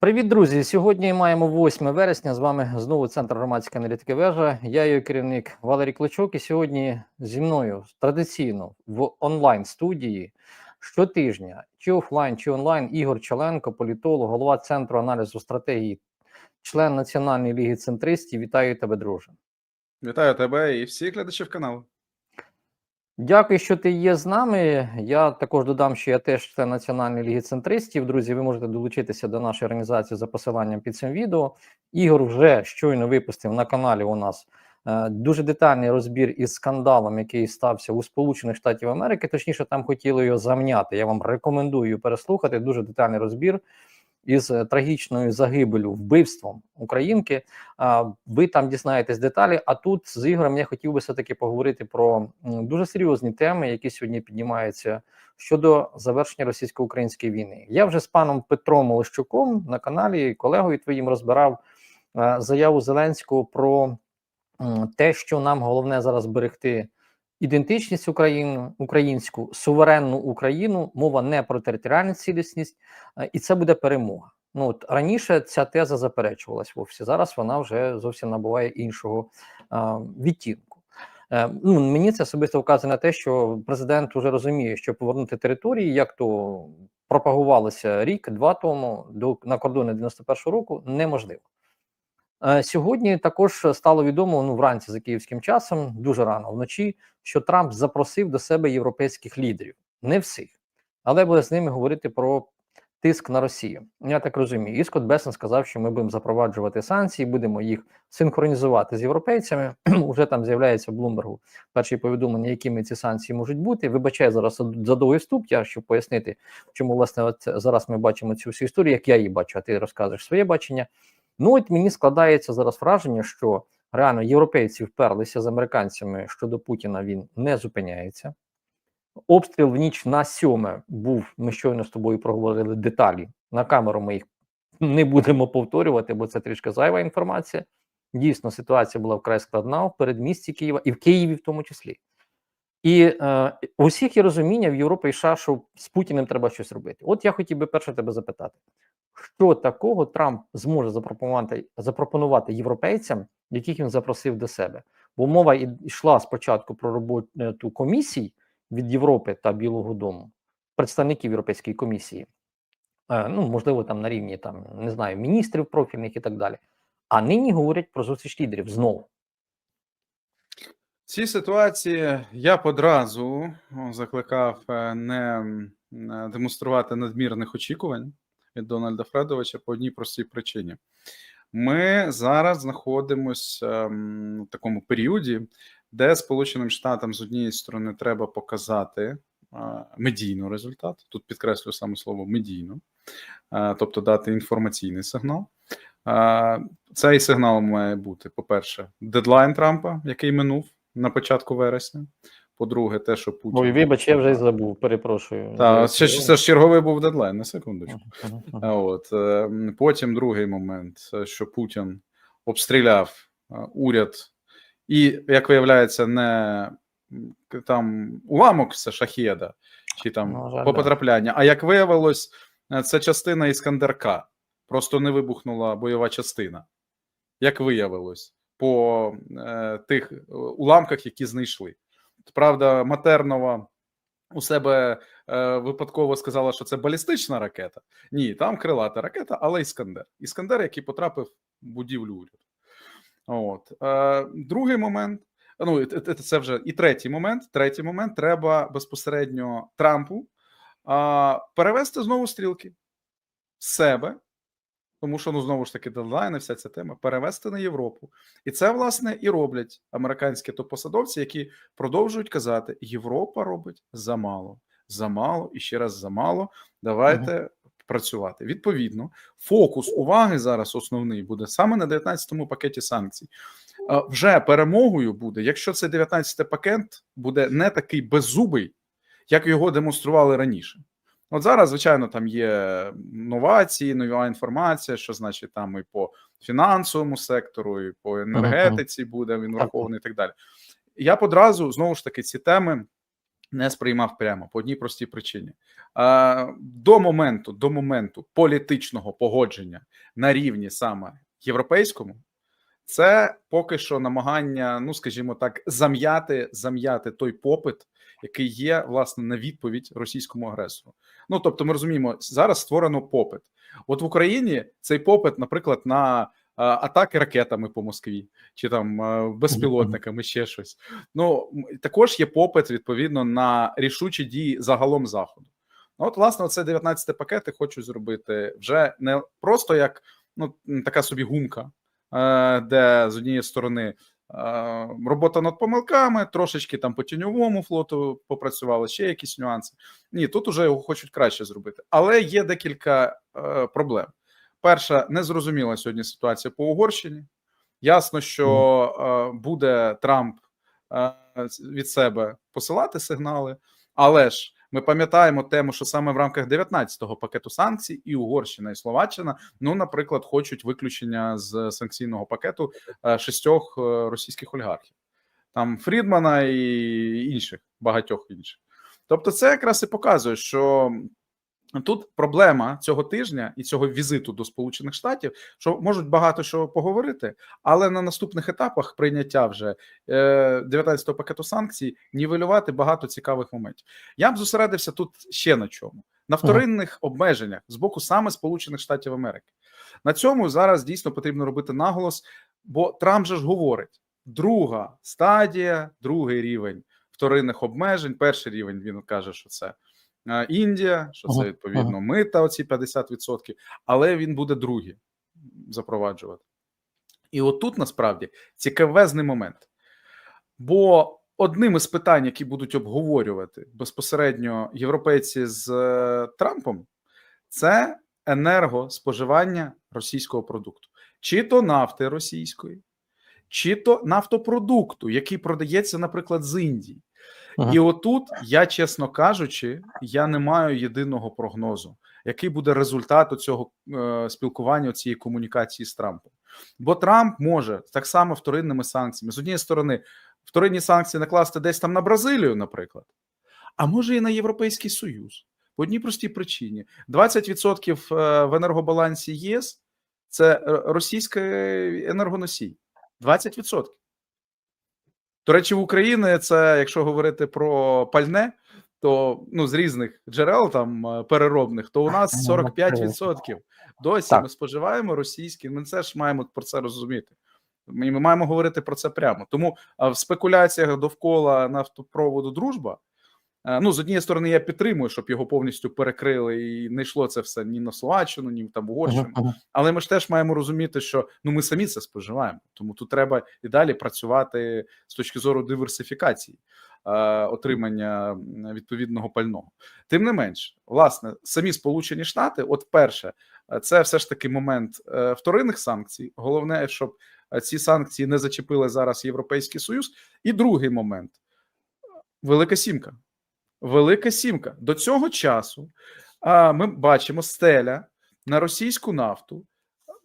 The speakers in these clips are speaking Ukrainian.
Привіт, друзі! Сьогодні маємо 8 вересня. З вами знову центр громадської аналітики вежа. Я її керівник Валерій Кличок. І сьогодні зі мною традиційно в онлайн студії щотижня, чи офлайн, чи онлайн, Ігор Челенко, політолог, голова центру аналізу стратегії, член Національної ліги центристів. Вітаю тебе, друже. Вітаю тебе і всіх глядачів каналу. Дякую, що ти є з нами. Я також додам, що я теж член Національної ліги центристів. Друзі, ви можете долучитися до нашої організації за посиланням під цим відео. Ігор вже щойно випустив на каналі. У нас е, дуже детальний розбір із скандалом, який стався у Сполучених Штатів Америки. Точніше, там хотіли його замняти. Я вам рекомендую переслухати. Дуже детальний розбір із е, трагічною загибелю, вбивством українки. Ви там дізнаєтесь деталі. А тут з Ігорем я хотів би все-таки поговорити про дуже серйозні теми, які сьогодні піднімаються щодо завершення російсько-української війни. Я вже з паном Петром Олещуком на каналі колегою твоїм розбирав е, заяву Зеленського про те, що нам головне зараз берегти. Ідентичність України, українську суверенну Україну, мова не про територіальну цілісність, е, і це буде перемога. Ну от раніше ця теза заперечувалась вовсі. Зараз вона вже зовсім набуває іншого а, відтінку. Е, ну, мені це особисто вказує на те, що президент вже розуміє, що повернути території, як то пропагувалося рік-два тому до на кордони 91-го року, неможливо. Е, Сьогодні також стало відомо ну вранці за київським часом, дуже рано вночі, що Трамп запросив до себе європейських лідерів, не всіх, але буде з ними говорити про тиск на Росію. Я так розумію. І Скотт Бесен сказав, що ми будемо запроваджувати санкції, будемо їх синхронізувати з європейцями. Уже там з'являється в Блумбергу перші повідомлення, якими ці санкції можуть бути. Вибачаю зараз за довгий вступ, я щоб пояснити, чому власне от зараз ми бачимо цю всю історію, як я її бачу, а ти розказуєш своє бачення. Ну от мені складається зараз враження, що реально європейці вперлися з американцями щодо Путіна. Він не зупиняється. Обстріл в ніч на сьоме був. Ми щойно з тобою проговорили деталі. На камеру ми їх не будемо повторювати, бо це трішки зайва інформація. Дійсно, ситуація була вкрай складна в передмісті Києва і в Києві в тому числі. І е, у всіх є розуміння в Європі і США, що з Путіним треба щось робити. От я хотів би перше тебе запитати, що такого Трамп зможе запропонувати запропонувати європейцям, яких він запросив до себе? Бо мова йшла спочатку про роботу комісій від Європи та Білого Дому, представників Європейської комісії, е, ну можливо, там на рівні там не знаю, міністрів профільних і так далі. А нині говорять про зустріч лідерів знову. В цій ситуації я б одразу закликав е, не е, демонструвати надмірних очікувань від Дональда Фредовича по одній простій причині. Ми зараз знаходимося в такому періоді, де Сполученим Штатам з однієї сторони треба показати медійно результат. Тут підкреслю саме слово медійно, тобто дати інформаційний сигнал. Цей сигнал має бути, по-перше, дедлайн Трампа, який минув на початку вересня. По-друге, те, що Путін. Ой, вибач, я вже й забув, перепрошую. Та, це, це ж черговий був дедлайн, на секундочку. От е, потім другий момент, е, що Путін обстріляв е, уряд, і як виявляється, не там уламок це шахеда, чи там На жаль, по потрапляння. А як виявилось, це частина Іскандерка. Просто не вибухнула бойова частина. Як виявилось, по е, тих уламках, які знайшли. Правда, Матернова у себе е, випадково сказала, що це балістична ракета. Ні, там крилата ракета, але Іскандер. Іскандер, який потрапив в будівлю уряду. От. Е, другий момент. Ну, т- це вже і третій момент. Третій момент треба безпосередньо Трампу а, перевести знову стрілки з себе, тому що ну знову ж таки дедлайн, і вся ця тема перевести на Європу. І це власне і роблять американські топ-посадовці, які продовжують казати: Європа робить замало, замало і ще раз замало. Давайте працювати. Відповідно, фокус уваги зараз основний буде саме на 19-му пакеті санкцій. Вже перемогою буде, якщо цей 19-й пакет буде не такий беззубий, як його демонстрували раніше. От зараз, звичайно, там є новації, нова інформація, що значить там і по фінансовому сектору, і по енергетиці буде він врахований і так далі. Я одразу знову ж таки ці теми не сприймав прямо по одній простій причині. До моменту, до моменту політичного погодження на рівні саме європейському, це поки що намагання, ну скажімо так, зам'яти зам'яти той попит, який є власне на відповідь російському агресору. Ну тобто, ми розуміємо, зараз створено попит. От в Україні цей попит, наприклад, на а, атаки ракетами по Москві чи там а, безпілотниками, ще щось. Ну також є попит відповідно на рішучі дії загалом заходу. Ну, от, власне, це 19 пакети хочу зробити вже не просто як ну така собі гумка, е, де з однієї сторони е, робота над помилками, трошечки там по тіньовому флоту попрацювали, ще якісь нюанси. Ні, тут уже його хочуть краще зробити. Але є декілька е, проблем. Перша, незрозуміла сьогодні ситуація по Угорщині. Ясно, що е, буде Трамп е, від себе посилати сигнали, але ж ми пам'ятаємо тему, що саме в рамках 19-го пакету санкцій і Угорщина і Словаччина, ну, наприклад, хочуть виключення з санкційного пакету е, шістьох е, російських олігархів, там Фрідмана і інших багатьох інших. Тобто, це якраз і показує, що тут проблема цього тижня і цього візиту до Сполучених Штатів, що можуть багато що поговорити, але на наступних етапах прийняття вже е, 19-го пакету санкцій нівелювати багато цікавих моментів. Я б зосередився тут ще на чому: на вторинних обмеженнях з боку саме Сполучених Штатів Америки. На цьому зараз дійсно потрібно робити наголос, бо Трамп же ж говорить: друга стадія, другий рівень вторинних обмежень. Перший рівень він каже, що це е, Індія, що це відповідно мита, оці 50%, але він буде другий запроваджувати. І отут насправді цікавезний момент. Бо одним із питань, які будуть обговорювати безпосередньо європейці з е, Трампом, це енергоспоживання російського продукту, чи то нафти російської, чи то нафтопродукту, який продається, наприклад, з Індії. І отут, я чесно кажучи, я не маю єдиного прогнозу, який буде результат цього е, спілкування, цієї комунікації з Трампом. Бо Трамп може так само вторинними санкціями з однієї сторони, вторинні санкції накласти десь там на Бразилію, наприклад, а може і на Європейський Союз. По одній простій причині: 20% е, в енергобалансі ЄС це е, російський енергоносій. 20%. До речі, в Україні це, якщо говорити про пальне, то ну з різних джерел там е, переробних, то у нас Ну, 45%. Досі Так. ми споживаємо російські. Ми це ж маємо про це розуміти. Ми, ми маємо говорити про це прямо. Тому в спекуляціях довкола нафтопроводу дружба. Е, Ну, з однієї сторони, я підтримую, щоб його повністю перекрили, і не йшло це все ні на Словаччину, ні там в Угорщину. Ага. Але ми ж теж маємо розуміти, що ну ми самі це споживаємо. Тому тут треба і далі працювати з точки зору диверсифікації е, отримання відповідного пального. Тим не менш, власне, самі Сполучені Штати, от перше, е, це все ж таки момент е, вторинних санкцій. Головне, щоб ці санкції не зачепили зараз Європейський Союз. І другий момент Велика Сімка. Велика Сімка. До цього часу а, ми бачимо стеля на російську нафту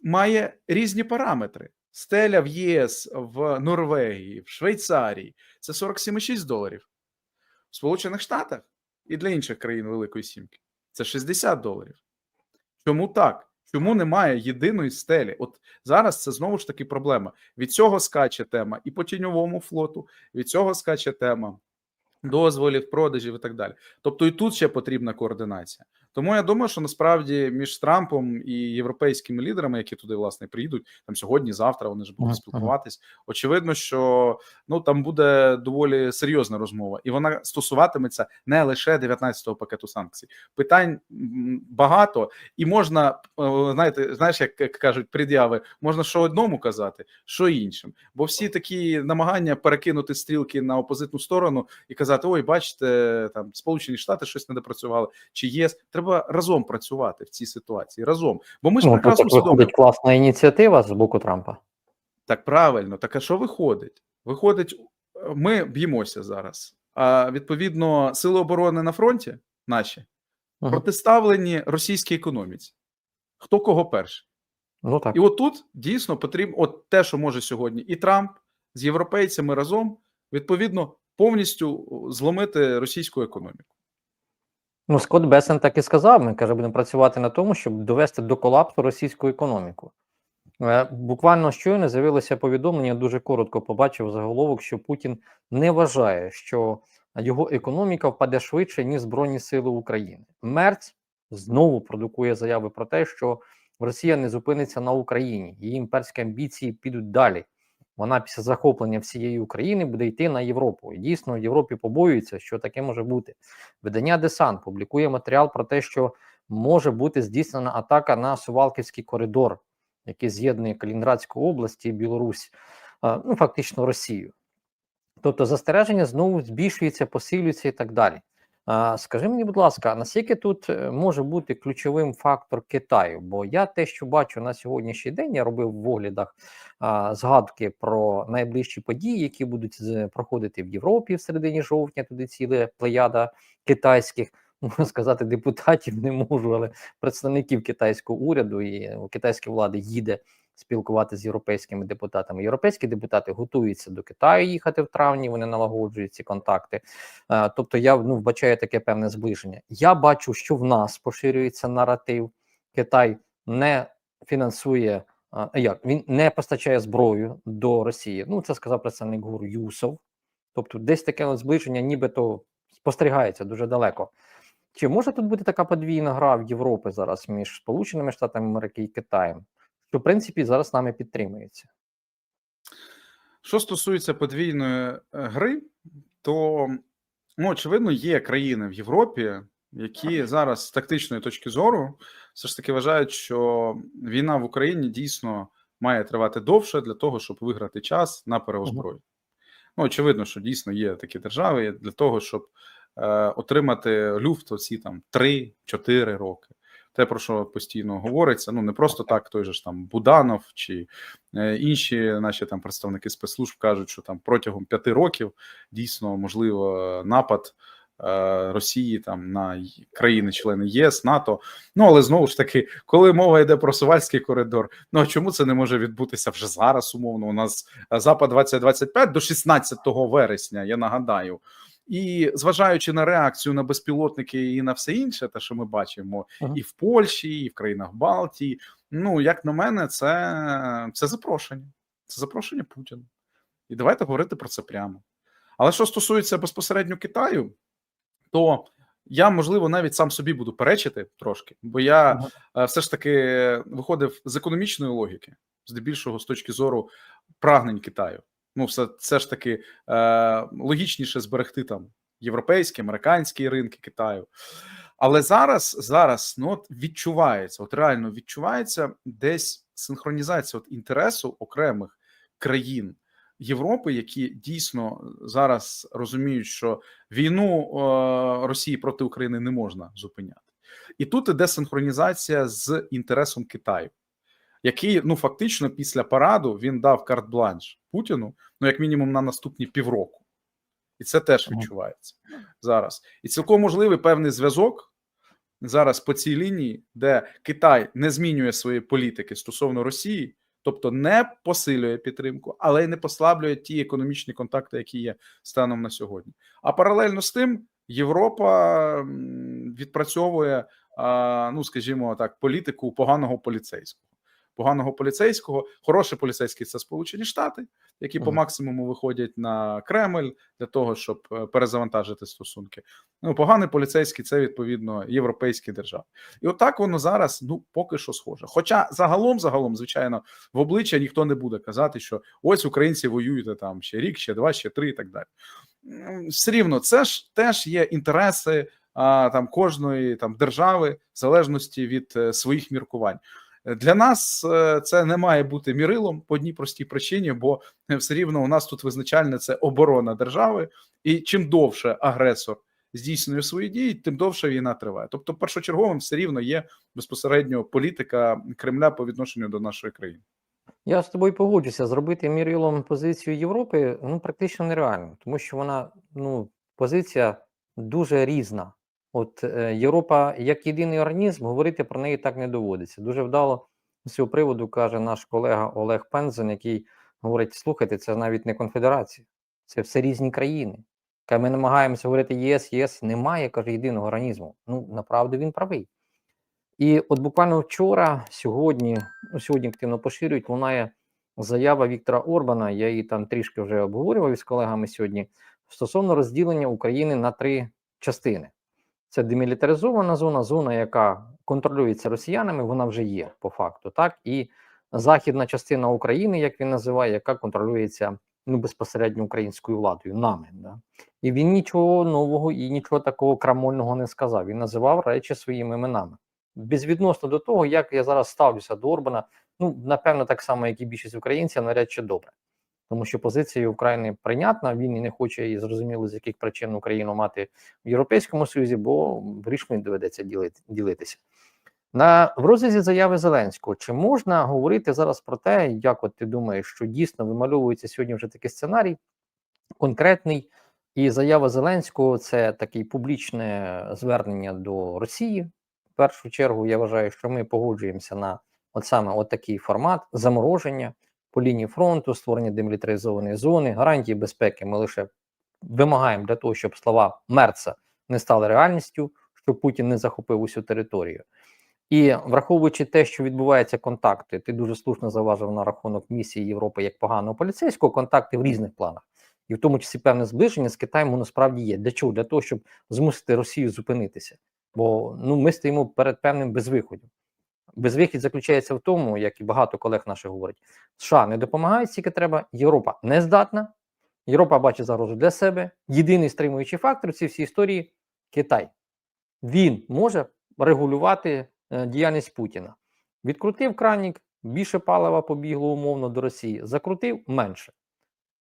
має різні параметри. Стеля в ЄС, в Норвегії, в Швейцарії це 47,6 доларів. В Сполучених Штатах і для інших країн Великої Сімки це 60 доларів. Чому так? Чому немає єдиної стелі? От зараз це знову ж таки проблема. Від цього скаче тема і по тіньовому флоту, від цього скаче тема дозволів, продажів і так далі. Тобто і тут ще потрібна координація. Тому я думаю, що насправді між Трампом і європейськими лідерами, які туди власне приїдуть там сьогодні, завтра вони ж будуть Ага, ага. спілкуватись. Очевидно, що ну там буде доволі серйозна розмова, і вона стосуватиметься не лише 19-го пакету санкцій. Питань багато, і можна е, знаєте, знаєш, як кажуть пред'яви, можна що одному казати, що іншим. Бо всі такі намагання перекинути стрілки на опозитну сторону і казати: ой, бачите, там Сполучені Штати щось не допрацювали, чи ЄС. Треба разом працювати в цій ситуації. Разом. Бо ми ж Ну, прекрасно так виходить класна ініціатива з боку Трампа. Так правильно, так а що виходить? Виходить, е, ми б'ємося зараз. А відповідно, сили оборони на фронті наші Ага. протиставлені російській економіці. Хто кого перший? Ну так. І отут дійсно потрібно, от те, що може сьогодні і Трамп з європейцями разом, відповідно, повністю зломити російську економіку. Ну, Скотт Бесен так і сказав. Ми каже, будемо працювати на тому, щоб довести до колапсу російську економіку. Е, Буквально щойно з'явилося повідомлення. Дуже коротко побачив заголовок, що Путін не вважає, що його економіка впаде швидше, ніж Збройні Сили України. Мерц знову продукує заяви про те, що Росія не зупиниться на Україні, її імперські амбіції підуть далі. Вона після захоплення всієї України буде йти на Європу. І дійсно, в Європі побоюються, що таке може бути. Видання Десант публікує матеріал про те, що може бути здійснена атака на Сувалківський коридор, який з'єднує Калінінградську область і Білорусь, ну фактично Росію. Тобто застереження знову збільшується, посилюється і так далі. Скажи мені, будь ласка, наскільки тут е, може бути ключовим фактор Китаю? Бо я те, що бачу на сьогоднішній день, я робив в оглядах згадки про найближчі події, які будуть проходити в Європі в середині жовтня. Туди ціле плеяда китайських, можна сказати, депутатів не можу, але представників китайського уряду і китайської влади їде спілкуватися з європейськими депутатами. Європейські депутати готуються до Китаю їхати в травні. Вони налагоджують ці контакти. Е, Тобто, я ну вбачаю таке певне зближення. Я бачу, що в нас поширюється наратив. Китай не фінансує. Як він не постачає зброю до Росії? Ну це сказав представник ГУР Юсов. Тобто, десь таке зближення, нібито спостерігається дуже далеко. Чи може тут бути така подвійна гра в Європі зараз між Сполученими Штатами Америки і Китаєм, що в принципі зараз нами підтримується? Що стосується подвійної е, гри, то ну, очевидно є країни в Європі, які зараз з тактичної точки зору все ж таки вважають, що війна в Україні дійсно має тривати довше для того, щоб виграти час на переозброєння. Ну, очевидно, що дійсно є такі держави для того, щоб е, отримати люфт оці там 3-4 роки. Те, про що постійно говориться, ну не просто так, той же ж там Буданов чи е, інші наші там представники спецслужб кажуть, що там протягом п'яти років дійсно можливо напад е, Росії там на країни-члени ЄС, НАТО. Ну але знову ж таки, коли мова йде про Сувальський коридор, ну а чому це не може відбутися вже зараз? Умовно, у нас е, запад 2025 до 16 вересня, я нагадаю. І зважаючи на реакцію на безпілотники і на все інше, те, що ми бачимо, Ага. і в Польщі, і в країнах Балтії. Ну як на мене, це, це запрошення. Це запрошення Путіна. І давайте говорити про це прямо. Але що стосується безпосередньо Китаю, то я можливо навіть сам собі буду перечити трошки, бо я е, все ж таки виходив з економічної логіки, здебільшого з точки зору прагнень Китаю. Ну, все, все ж таки е, логічніше зберегти там європейські, американські ринки Китаю. Але зараз, зараз ну, от відчувається, от реально відчувається десь синхронізація от інтересу окремих країн Європи, які дійсно зараз розуміють, що війну е, Росії проти України не можна зупиняти. І тут іде синхронізація з інтересом Китаю, який ну фактично після параду він дав карт-бланш Путіну, ну як мінімум на наступні півроку. І це теж відчувається зараз. І цілком можливий певний зв'язок зараз по цій лінії, де Китай не змінює свої політики стосовно Росії, тобто не посилює підтримку, але й не послаблює ті економічні контакти, які є станом на сьогодні. А паралельно з тим, Європа відпрацьовує, ну скажімо так, політику поганого поліцейського. Поганого поліцейського, хороший поліцейський це Сполучені Штати, які по максимуму виходять на Кремль для того, щоб е, перезавантажити стосунки. Ну, поганий поліцейський це відповідно європейські держави. І отак воно зараз ну поки що схоже. Хоча загалом, загалом, звичайно, в обличчя ніхто не буде казати, що ось українці воюють там ще рік, ще два, ще три, і так далі. Все рівно, це ж теж є інтереси а, там кожної там держави в залежності від е, своїх міркувань. Для нас е, це не має бути мірилом по одній простій причині, бо е, все рівно у нас тут визначальне це оборона держави, і чим довше агресор здійснює свої дії, тим довше війна триває. Тобто, першочерговим все рівно є безпосередньо політика Кремля по відношенню до нашої країни. Я з тобою погоджуся, зробити мірилом позицію Європи ну практично нереально, тому що вона ну позиція дуже різна. От е, Європа як єдиний організм, говорити про неї так не доводиться. Дуже вдало з цього приводу каже наш колега Олег Пензен, який говорить: слухайте, це навіть не конфедерація, це все різні країни. Каже, ми намагаємося говорити ЄС, ЄС немає, каже, єдиного організму. Ну, направду він правий. І от буквально вчора, сьогодні, ну сьогодні активно поширюють, лунає заява Віктора Орбана. Я її там трішки вже обговорював із колегами сьогодні стосовно розділення України на три частини. Це демілітаризована зона, зона, яка контролюється росіянами, вона вже є по факту, так і західна частина України, як він називає, яка контролюється ну безпосередньо українською владою, нами. Да? І він нічого нового і нічого такого крамольного не сказав. Він називав речі своїми іменами. Безвідносно до того, як я зараз ставлюся до Орбана, ну напевно, так само, як і більшість українців, навряд чи добре. Тому що позиція України прийнятна, він і не хоче і зрозуміло, з яких причин Україну мати в Європейському Союзі, бо грішми доведеться ділити, ділитися. На в розрізі заяви Зеленського чи можна говорити зараз про те, як от ти думаєш, що дійсно вимальовується сьогодні вже такий сценарій конкретний, і заява Зеленського це таке публічне звернення до Росії. В першу чергу я вважаю, що ми погоджуємося на от саме от такий формат замороження по лінії фронту, створення демілітаризованої зони, гарантії безпеки. Ми лише вимагаємо для того, щоб слова Мерца не стали реальністю, щоб Путін не захопив усю територію. І враховуючи те, що відбуваються контакти, ти дуже слушно заважив на рахунок місії Європи як поганого поліцейського, контакти в різних планах, і в тому числі певне зближення з Китаєм воно справді є. Для чого? Для того, щоб змусити Росію зупинитися. Бо ну ми стоїмо перед певним безвиходом. Безвихід заключається в тому, як і багато колег наших говорять, США не допомагають, стільки треба. Європа не здатна. Європа бачить загрозу для себе. Єдиний стримуючий фактор цій всій історії Китай. Він може регулювати е, діяльність Путіна. Відкрутив кранік, більше палива побігло умовно до Росії, закрутив менше.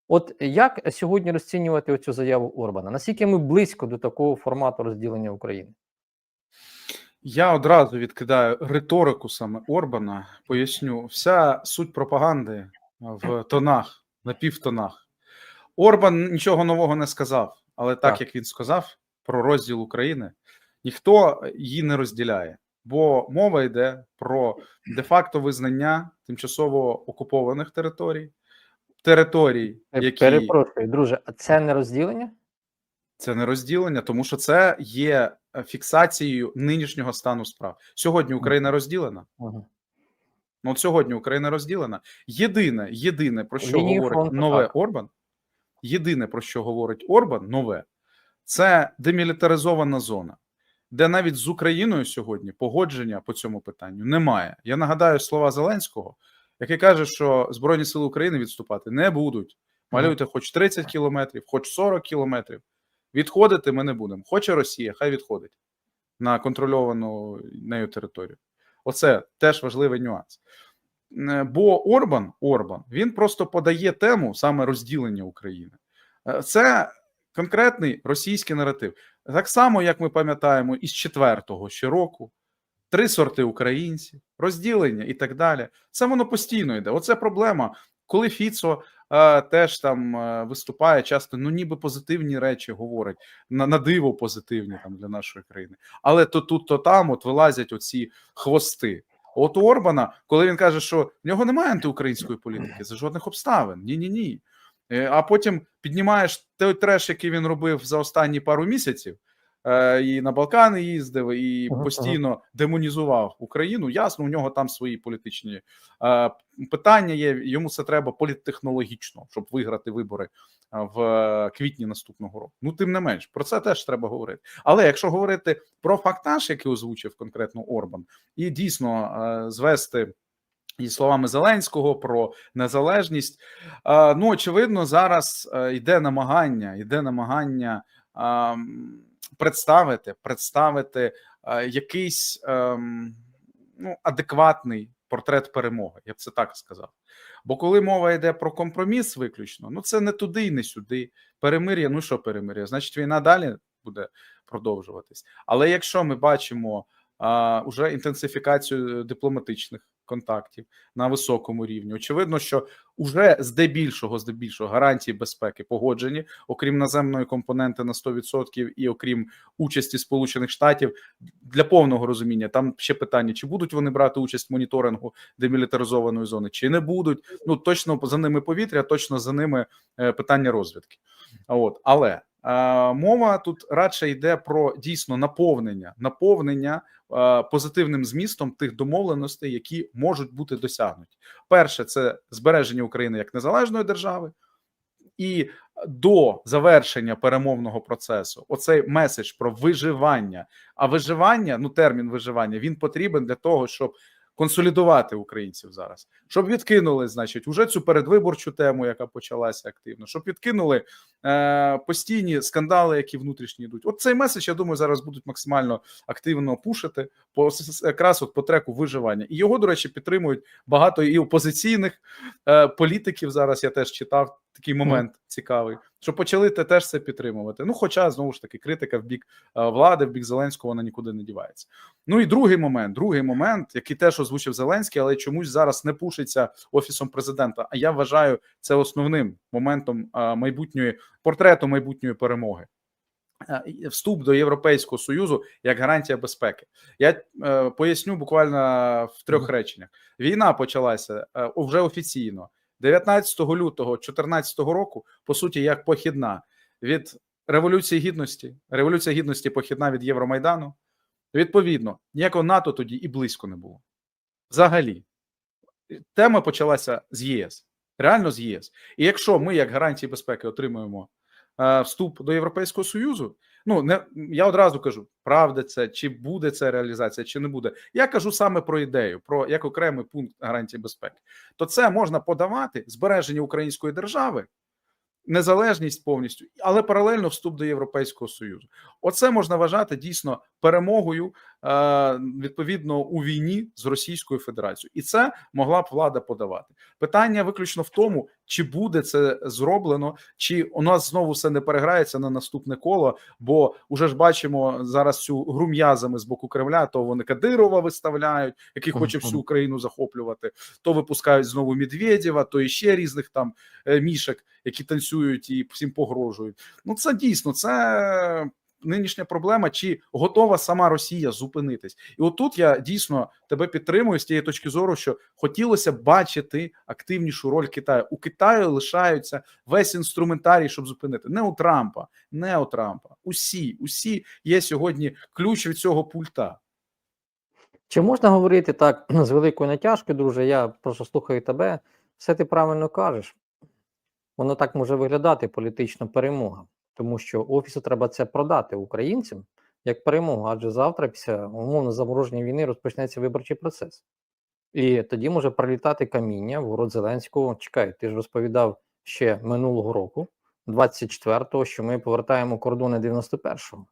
От як сьогодні розцінювати оцю заяву Орбана? Наскільки ми близько до такого формату розділення України? Я одразу відкидаю риторику саме Орбана. Поясню, вся суть пропаганди в тонах, на півтонах. Орбан нічого нового не сказав, але так, Так. як він сказав про розділ України, ніхто її не розділяє, бо мова йде про де-факто визнання тимчасово окупованих територій, територій, Е, які Перепрошую, друже, а це не розділення? це не розділення, тому що це є е, фіксацією нинішнього стану справ. Сьогодні Україна розділена. Ну, от сьогодні Україна розділена. Єдине, єдине про що Лінії говорить фронту, нове так. Орбан, єдине про що говорить Орбан, нове, це демілітаризована зона, де навіть з Україною сьогодні погодження по цьому питанню немає. Я нагадаю слова Зеленського, який каже, що Збройні Сили України відступати не будуть. Малюйте хоч 30 кілометрів, хоч 40 кілометрів. Відходити ми не будемо. Хоче Росія, хай відходить на контрольовану нею територію. Оце теж важливий нюанс. Е, Бо Орбан, Орбан він просто подає тему саме розділення України. Е, Це конкретний російський наратив. Так само, як ми пам'ятаємо, із четвертого ще року три сорти українців, розділення і так далі. Це воно постійно йде. Оце проблема. Коли Фіцо теж там е, виступає, часто ну ніби позитивні речі говорить, на, на диво позитивні там для нашої країни. Але то тут, то там от вилазять оці хвости. От у Орбана, коли він каже, що в нього немає антиукраїнської політики за жодних обставин. Ні, ні, ні. Е, А потім піднімаєш той треш, який він робив за останні пару місяців, і на Балкани їздив, і постійно демонізував Україну. Ясно, у нього там свої політичні е, питання є. Йому це треба політтехнологічно, щоб виграти вибори е, в е, квітні наступного року. Ну, тим не менш, про це теж треба говорити. Але якщо говорити про фактаж, який озвучив конкретно Орбан, і дійсно е, звести. І словами Зеленського про незалежність. Е, Ну, очевидно, зараз е, йде намагання, йде намагання представити, представити е, якийсь ем, ну, адекватний портрет перемоги. Я б це так сказав. Бо коли мова йде про компроміс, виключно, ну це не туди і не сюди. Перемир'я, ну що перемир'я? Значить, війна далі буде продовжуватись. Але якщо ми бачимо а, уже інтенсифікацію дипломатичних контактів на високому рівні, очевидно, що уже здебільшого, здебільшого гарантії безпеки погоджені, окрім наземної компоненти на 100% і окрім участі Сполучених Штатів для повного розуміння. Там ще питання: чи будуть вони брати участь в моніторингу демілітаризованої зони, чи не будуть. Ну точно за ними повітря, точно за ними е, питання розвідки. А От але Мова тут радше йде про дійсно наповнення, наповнення позитивним змістом тих домовленостей, які можуть бути досягнуті. Перше, це збереження України як незалежної держави, і до завершення перемовного процесу оцей меседж про виживання. А виживання, ну термін виживання, він потрібен для того, щоб консолідувати українців зараз, щоб відкинули, значить, уже цю передвиборчу тему, яка почалася активно, щоб відкинули е, постійні скандали, які внутрішні йдуть. От цей меседж, я думаю, зараз будуть максимально активно пушити по якраз от по треку виживання. І його, до речі, підтримують багато і опозиційних е, політиків. Зараз я теж читав такий момент цікавий, що почали те теж це підтримувати. Ну, хоча знову ж таки критика в бік е, влади, в бік Зеленського, вона нікуди не дівається. Ну і другий момент, другий момент, який теж озвучив Зеленський, але чомусь зараз не пушиться офісом президента. А я вважаю це основним моментом е, майбутньої портрету майбутньої перемоги. Е, Вступ до Європейського союзу як гарантія безпеки. Я е, поясню буквально в трьох реченнях. Війна почалася е, вже офіційно 19 лютого 2014 року, по суті, як похідна від Революції Гідності. Революція Гідності похідна від Євромайдану. Відповідно, ніякого НАТО тоді і близько не було. Взагалі, тема почалася з ЄС, реально з ЄС. І якщо ми, як гарантії безпеки, отримуємо е, вступ до Європейського Союзу, ну не я одразу кажу, правда це чи буде це реалізація, чи не буде. Я кажу саме про ідею, про як окремий пункт гарантії безпеки. То це можна подавати збереження української держави. Незалежність повністю, але паралельно вступ до Європейського союзу. Оце можна вважати дійсно перемогою е, відповідно у війні з Російською Федерацією, і це могла б влада подавати. Питання виключно в тому, чи буде це зроблено, чи у нас знову все не переграється на наступне коло. Бо уже ж бачимо зараз цю гру м'язами з боку Кремля. То вони Кадирова виставляють, який хоче всю Україну захоплювати, то випускають знову Медведєва, то іще різних там е, мішок, які танцюють і всім погрожують. Ну це дійсно це нинішня проблема, чи готова сама Росія зупинитись, і отут я дійсно тебе підтримую з тієї точки зору, що хотілося б бачити активнішу роль Китаю. У Китаю лишаються весь інструментарій, щоб зупинити не у Трампа, не у Трампа. Усі, усі є сьогодні ключ від цього пульта. Чи можна говорити так з великою натяжкою, друже? Я просто слухаю тебе. Все ти правильно кажеш. Воно так може виглядати політична перемога, тому що офісу треба це продати українцям як перемогу, адже завтра, після умовно замороження війни, розпочнеться виборчий процес. І тоді може прилітати каміння в город Зеленського. Чекай, ти ж розповідав ще минулого року, 24-го, що ми повертаємо кордони 91-го.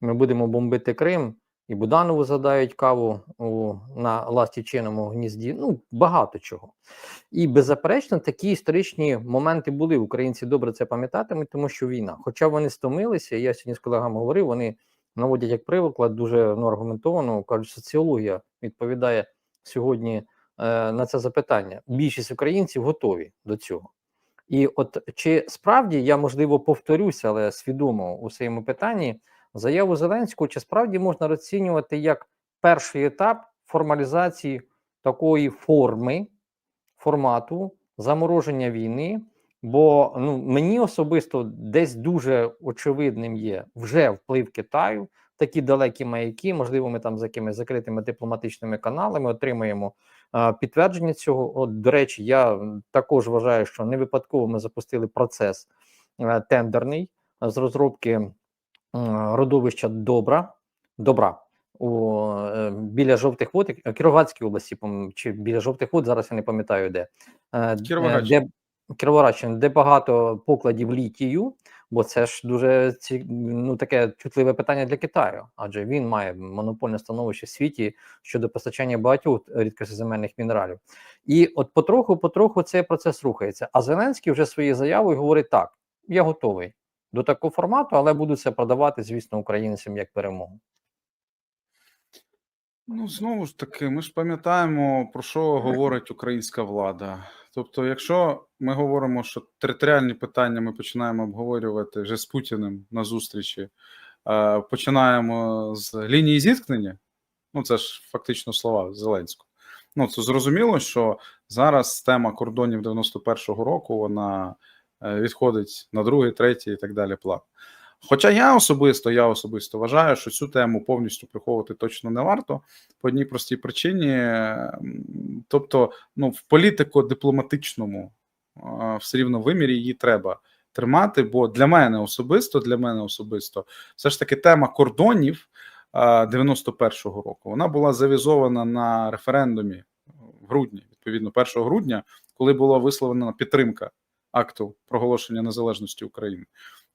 Ми будемо бомбити Крим, і Буданову задають каву у, на ластівчиному гнізді. Ну, багато чого. І беззаперечно, такі історичні моменти були. Українці добре це пам'ятатимуть, тому що війна. Хоча вони стомилися, я сьогодні з колегами говорив, вони наводять як приклад дуже ну, аргументовано, кажуть, соціологія відповідає сьогодні е, на це запитання. Більшість українців готові до цього. І от чи справді я можливо повторюся, але свідомо у своєму питанні заяву Зеленського, чи справді можна розцінювати як перший етап формалізації такої форми, формату замороження війни? Бо ну мені особисто десь дуже очевидним є вже вплив Китаю, такі далекі маяки. Можливо, ми там за якимись закритими дипломатичними каналами отримаємо а, підтвердження цього. От, до речі, я також вважаю, що не випадково ми запустили процес а, тендерний з розробки родовища добра добра. У е, біля жовтих вод, е, Кіровоградській області, чи біля жовтих вод, зараз я не пам'ятаю де. Е, е, де Кіровоградщина, де багато покладів літію, бо це ж дуже ці, ну, таке чутливе питання для Китаю, адже він має монопольне становище в світі щодо постачання багатьох рідкоземельних мінералів. І от потроху, потроху цей процес рухається. А Зеленський вже своєю заявою говорить: так, я готовий до такого формату, але буду це продавати, звісно, українцям як перемогу. Ну, знову ж таки, ми ж пам'ятаємо, про що говорить українська влада. Тобто, якщо ми говоримо, що територіальні питання ми починаємо обговорювати вже з Путіним на зустрічі, е, починаємо з лінії зіткнення, ну це ж фактично слова Зеленського. Ну, це зрозуміло, що зараз тема кордонів 91-го року вона відходить на другий, третій і так далі план. Хоча я особисто, я особисто вважаю, що цю тему повністю приховувати точно не варто по одній простій причині. Тобто, ну, в політико-дипломатичному все рівно вимірі її треба тримати. Бо для мене особисто, для мене особисто, все ж таки тема кордонів 91-го року вона була завізована на референдумі в грудні, відповідно, 1 грудня, коли була висловлена підтримка акту проголошення незалежності України.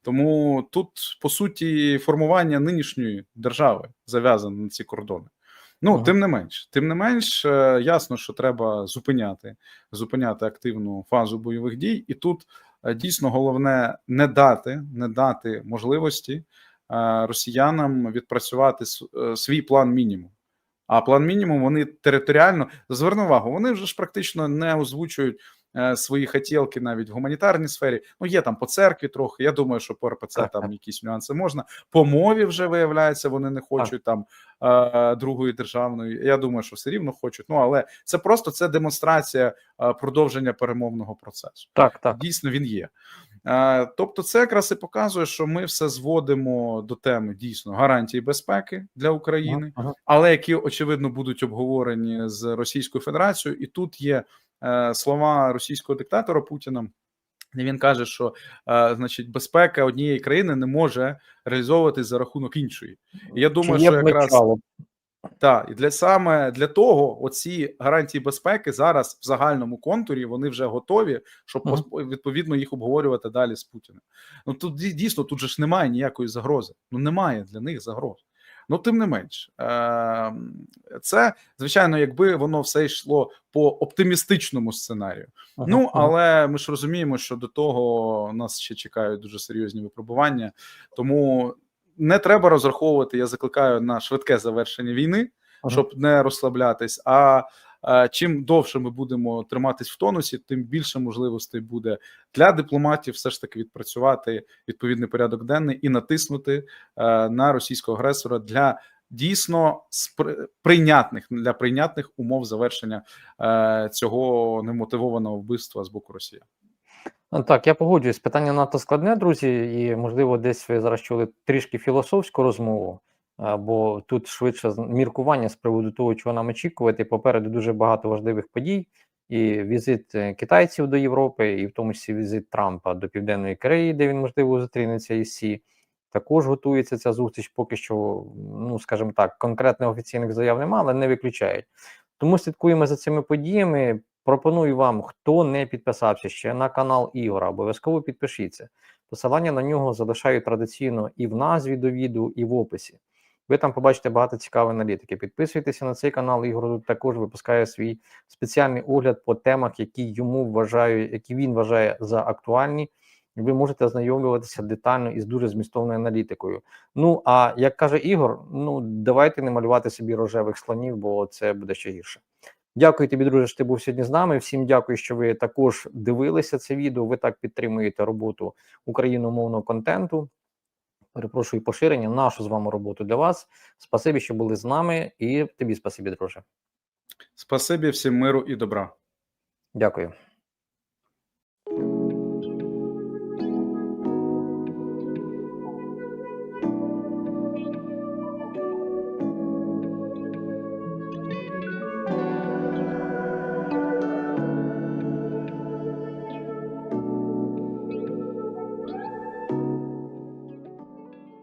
Тому тут, по суті, формування нинішньої держави зав'язане на ці кордони. Ну, Ага. тим не менш, тим не менш, е, ясно, що треба зупиняти, зупиняти активну фазу бойових дій, і тут е, дійсно головне не дати, не дати можливості е, росіянам відпрацювати свій план мінімум. А план мінімум вони територіально зверни увагу, вони вже ж практично не озвучують свої хотілки навіть в гуманітарній сфері. Ну є там по церкві трохи. Я думаю, що по РПЦ там якісь нюанси можна. По мові вже виявляється, вони не хочуть там е, другої державної. Я думаю, що все рівно хочуть. Ну але це просто це демонстрація е, продовження перемовного процесу. Так, так. Дійсно, він є. Е, Тобто, це якраз і показує, що ми все зводимо до теми дійсно гарантії безпеки для України але які очевидно будуть обговорені з Російською Федерацією, і тут є е, слова російського диктатора Путіна. Він каже, що е, значить безпека однієї країни не може реалізовуватись за рахунок іншої. І я думаю, Чи що якраз так, і для саме для того, оці гарантії безпеки зараз в загальному контурі вони вже готові, щоб Мгм. пос- відповідно їх обговорювати далі з Путіним. Ну тут дійсно тут же ж немає ніякої загрози. Ну немає для них загроз. Ну тим не менш, е, це звичайно, якби воно все йшло по оптимістичному сценарію. Ага, Ну але ми ж розуміємо, що до того нас ще чекають дуже серйозні випробування, тому не треба розраховувати. Я закликаю на швидке завершення війни, Ага. щоб не розслаблятись. А чим довше ми будемо триматись в тонусі, тим більше можливостей буде для дипломатів все ж таки відпрацювати відповідний порядок денний і натиснути е, на російського агресора для дійсно прийнятних для прийнятних умов завершення е, цього немотивованого вбивства з боку Росії. Ну, Так, я погоджуюсь. Питання надто складне, друзі, і можливо, десь ви зараз чули трішки філософську розмову, бо тут швидше міркування з приводу того, чого нам очікувати. Попереду дуже багато важливих подій. І візит е, китайців до Європи, і в тому числі візит Трампа до Південної Кореї, де він можливо зустрінеться із Сі. Також готується ця зустріч. Поки що, ну скажімо так, конкретних офіційних заяв немає, але не виключають. Тому слідкуємо за цими подіями. Пропоную вам, хто не підписався ще на канал Ігора, обов'язково підпишіться. Посилання на нього залишаю традиційно і в назві до відео, і в описі. Ви там побачите багато цікавої аналітики. Підписуйтеся на цей канал. Ігор тут також випускає свій спеціальний огляд по темах, які йому вважаю, які він вважає за актуальні. Ви можете ознайомлюватися детально із дуже змістовною аналітикою. Ну а як каже Ігор, ну давайте не малювати собі рожевих слонів, бо це буде ще гірше. Дякую тобі, друже, що ти був сьогодні з нами. Всім дякую, що ви також дивилися це відео. Ви так підтримуєте роботу україномовного контенту. Перепрошую поширення, нашу з вами роботу для вас. Спасибі, що були з нами, і тобі спасибі, друже. Спасибі всім миру і добра. Дякую.